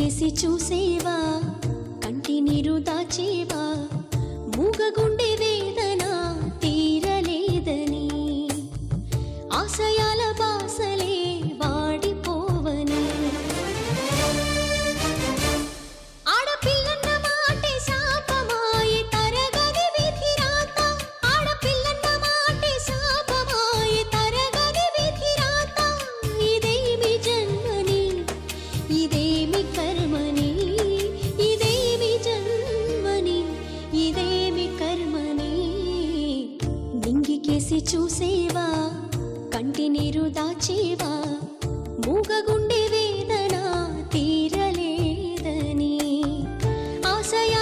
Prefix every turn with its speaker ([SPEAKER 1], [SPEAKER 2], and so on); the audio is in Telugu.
[SPEAKER 1] కేసి చూసేవా? కంటి నీరు దాచేవా? మూగగుండె వేదన తీరలేదని. ఆశయాల బా చేసి చూసేవా? కంటి నీరు దాచేవా? మూగగుండె వేదన తీరలేదని. ఆశయా